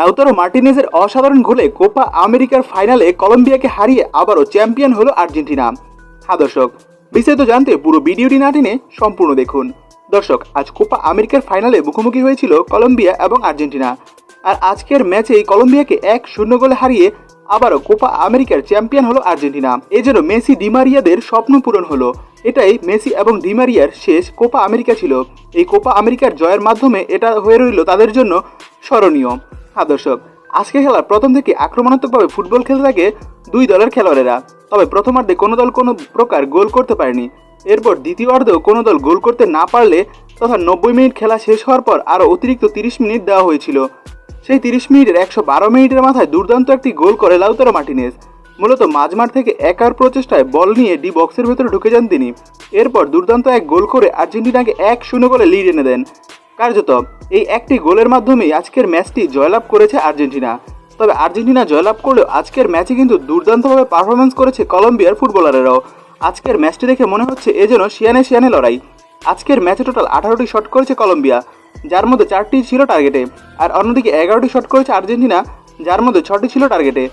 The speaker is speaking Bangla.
লাউতারো মার্টিনেজের অসাধারণ গোলে কোপা আমেরিকার ফাইনালে কলম্বিয়াকে হারিয়ে আবারও চ্যাম্পিয়ন হলো আর্জেন্টিনা। হ্যাঁ দর্শক, বিস্তারিত জানতে পুরো ভিডিওটি না টেনে সম্পূর্ণ দেখুন। দর্শক, আজ কোপা আমেরিকার ফাইনালে মুখোমুখি হয়েছিল কলম্বিয়া এবং আর্জেন্টিনা। আর আজকের ম্যাচেই কলম্বিয়াকে এক শূন্য গোলে হারিয়ে আবারও কোপা আমেরিকার চ্যাম্পিয়ন হলো আর্জেন্টিনা। এই জন্য মেসি ডিমারিয়াদের স্বপ্ন পূরণ হলো। এটাই মেসি এবং ডিমারিয়ার শেষ কোপা আমেরিকা ছিল। এই কোপা আমেরিকার জয়ের মাধ্যমে এটা হয়ে রইল তাদের জন্য স্মরণীয়। হ্যাঁ দর্শক আজকে খেলার প্রথম থেকে আক্রমণাত্মকভাবে ফুটবল খেলতে থাকে দুই দলের খেলোয়াড়েরা। তবে প্রথমার্ধে কোনো দল কোনো প্রকার গোল করতে পারেনি। এরপর দ্বিতীয় অর্ধেও কোনো দল গোল করতে না পারলে তথা নব্বই মিনিট খেলা শেষ হওয়ার পর আরও অতিরিক্ত তিরিশ মিনিট দেওয়া হয়েছিল। সেই তিরিশ মিনিটের একশো বারো মিনিটের মাথায় দুর্দান্ত একটি গোল করে লাউতারো মার্টিনেজ। মূলত মাঝমাঠ থেকে একার প্রচেষ্টায় বল নিয়ে ডি বক্সের ভেতরে ঢুকে যান তিনি। এরপর দুর্দান্ত এক গোল করে আর্জেন্টিনাকে এক শূন্য গোলে লিড এনে দেন। কার্যত এই একটি গোলের মাধ্যমেই আজকের ম্যাচটি জয়লাভ করেছে আর্জেন্টিনা। তবে আর্জেন্টিনা জয়লাভ করলেও আজকের ম্যাচে কিন্তু দুর্দান্তভাবে পারফরমেন্স করেছে কলম্বিয়ার ফুটবলারেরাও। আজকের ম্যাচটি দেখে মনে হচ্ছে এ যেন শিয়ানে শিয়ানে লড়াই। আজকের ম্যাচে টোটাল আঠারোটি শট করেছে কলম্বিয়া, যার মধ্যে চারটি ছিল টার্গেটে আর অন্যদিকে এগারোটি শট করেছে আর্জেন্টিনা, যার মধ্যে ছটি ছিল টার্গেটে